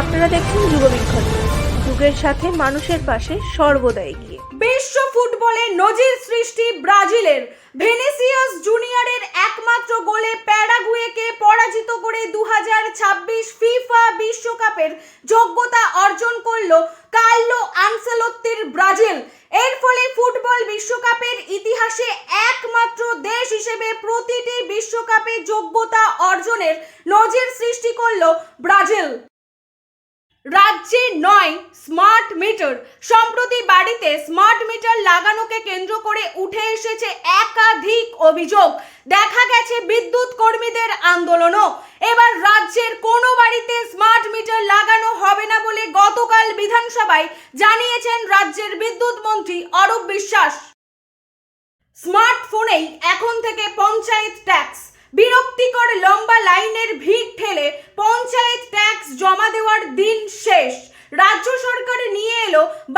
আপনারা দেখছেন যুগবিক্ষণ যুগের সাথে মানুষের পাশে সর্বদা এগিয়ে। বিশ্ব ফুটবলে নজির সৃষ্টি ব্রাজিলের। ভেনেসিয়াস জুনিয়রের একমাত্র গোলে প্যারাগুয়েকে পরাজিত করে দু হাজার ছাব্বিশ ফিফা বিশ্বকাপের যোগ্যতা অর্জন করল কার্লো আনসেলোত্তির ব্রাজিল। এর ফলে ফুটবল বিশ্বকাপের ইতিহাসে একমাত্র দেশ হিসেবে প্রতিটি বিশ্বকাপে যোগ্যতা অর্জনের নজির সৃষ্টি করল ব্রাজিল। রাজ্যে নয় স্মার্ট মিটার সম্প্রতি বাড়িতে স্মার্ট মিটার লাগানোকে কেন্দ্র করে উঠে এসেছে একাধিক অভিযোগ। দেখা গেছে বিদ্যুৎ কর্মীদের আন্দোলনও। এবার রাজ্যের কোনো বাড়িতে স্মার্ট মিটার লাগানো হবে না বলে গতকাল বিধানসভায় জানিয়েছেন রাজ্যের বিদ্যুৎ মন্ত্রী অরূপ বিশ্বাস। স্মার্টফোনেই এখন থেকে পঞ্চায়েত ট্যাক্স বিরক্তিকর লম্বা লাইনের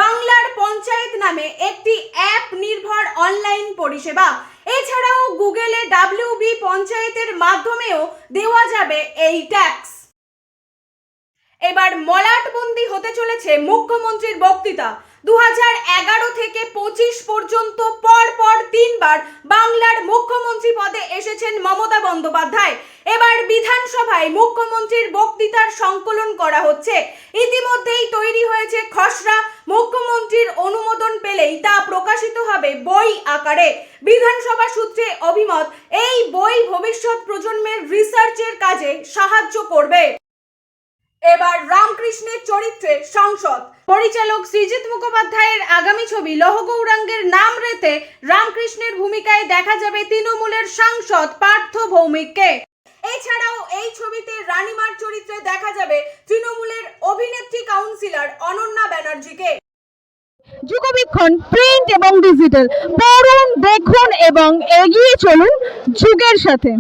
বাংলার পঞ্চায়েত নামে একটি অ্যাপ নির্ভর অনলাইন পরিষেবা। এছাড়াও গুগলে ডাব্লিউবি পঞ্চায়েতের মাধ্যমেও দেওয়া যাবে এই ট্যাক্স। এবার মলাটবন্দি হতে চলেছে মুখ্যমন্ত্রীর বক্তৃতা। দু থেকে পঁচিশ পর্যন্ত পর পর তিনবার বাংলার মুখ্যমন্ত্রী পদে এসেছেন মমতা বন্দ্যোপাধ্যায়। এবার বিধানসভায় মুখ্যমন্ত্রীর বক্তৃতার সংকলন করা হচ্ছে। ইতিমধ্যেই তৈরি হয়েছে খসড়া। মুখ্যমন্ত্রীর অনুমোদন পেলেই তা প্রকাশিত হবে বই আকারে। বিধানসভা সূত্রে অভিমত, এই বই ভবিষ্যৎ প্রজন্মের রিসার্চের কাজে সাহায্য করবে। এবার রামকৃষ্ণের চরিত্রে সংসদ। পরিচালক সৃজিত মুখোপাধ্যায়ের আগামী ছবি লহগৌরাঙ্গের নাম রেতে রামকৃষ্ণের ভূমিকায় দেখা যাবে তৃণমূলের সাংসদ পার্থ ভৌমিককে। এছাড়াও এই ছবিতে রানীমার চরিত্রে দেখা যাবে তৃণমূলের অভিনেত্রী কাউন্সিলর অনন্যা ব্যানার্জিকে। যুগবীক্ষণ, প্রিন্ট এবং ডিজিটাল। পড়ুন, দেখুন এবং এগিয়ে চলুন যুগের সাথে।